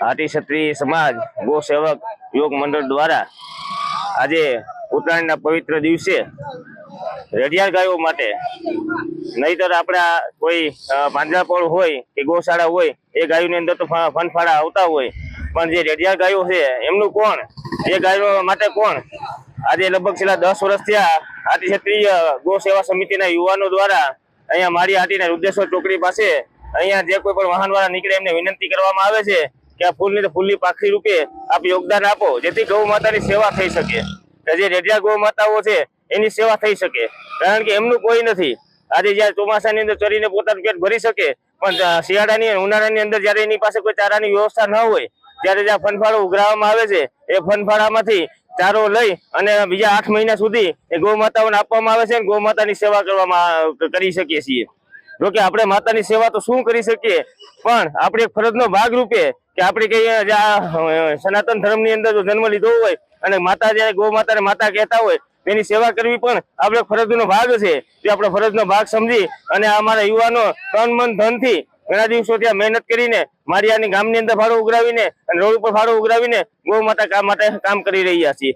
હાટી ક્ષત્રિય સમાજ ગો સેવક યોગ મંડળ દ્વારા આજે ઉત્તરાયણના પવિત્ર દિવસે રડિયાળ ગાયો માટે નહીતર આપણા કોઈ પાંજરાપોળ હોય કે ગૌશાળા હોય, એ ગાયોની અંદર તો ફનફાડા આવતા હોય. પણ જે રેડિયાળ ગાયો છે, એમનું કોણ? એ ગાયો માટે કોણ? આજે લગભગ છેલ્લા દસ વર્ષ થયા હાટી ક્ષત્રિય ગૌ સેવા સમિતિના યુવાનો દ્વારા અહીંયા મારી હાટીના રુદ્રેશ્વર ચોકડી પાસે અહીંયા જે કોઈ પણ વાહન વાળા નીકળે એમને વિનંતી કરવામાં આવે છે કે આ ફૂલની ફૂલની પાખરી રૂપે આપ યોગદાન આપો, જેથી ગૌ માતાની સેવા થઈ શકે. કે જે રેડિયા ગૌ માતાઓ છે, એની સેવા થઈ શકે. કારણ કે એમનું કોઈ નથી. આજે જ્યારે ચોમાસાની અંદર ચરીને પોતાનું પેટ ભરી શકે, પણ શિયાળાની ઉનાળાની અંદર જ્યારે એની પાસે કોઈ ચારાની વ્યવસ્થા ન હોય, ત્યારે જ્યાં ફનફાળો ઉઘરાવવામાં આવે છે, એ ફનફાળામાંથી ચારો લઈ અને બીજા આઠ મહિના સુધી એ ગૌ માતાઓને આપવામાં આવે છે અને ગૌ માતાની સેવા કરવામાં કરી શકીએ છીએ. જો કે આપણે માતાની સેવા તો શું કરી શકીએ? પણ આપણે એક ફરજનો ભાગ રૂપે કે આપણે કહીએ આ સનાતન ધર્મની અંદર જો જન્મ લીધો હોય અને માતા જયારે ગૌ માતાને માતા કહેતા હોય, તેની સેવા કરવી પણ આપણે ફરજનો ભાગ છે. તે આપણે ફરજનો ભાગ સમજી અને અમારા યુવાનો તન મન ધનથી ઘણા દિવસો ત્યાં મહેનત કરીને મારિયાની ગામની અંદર ફાળો ઉઘરાવીને અને રોડ ઉપર ફાળો ઉઘરાવીને ગૌ માતા માટે કામ કરી રહ્યા છીએ.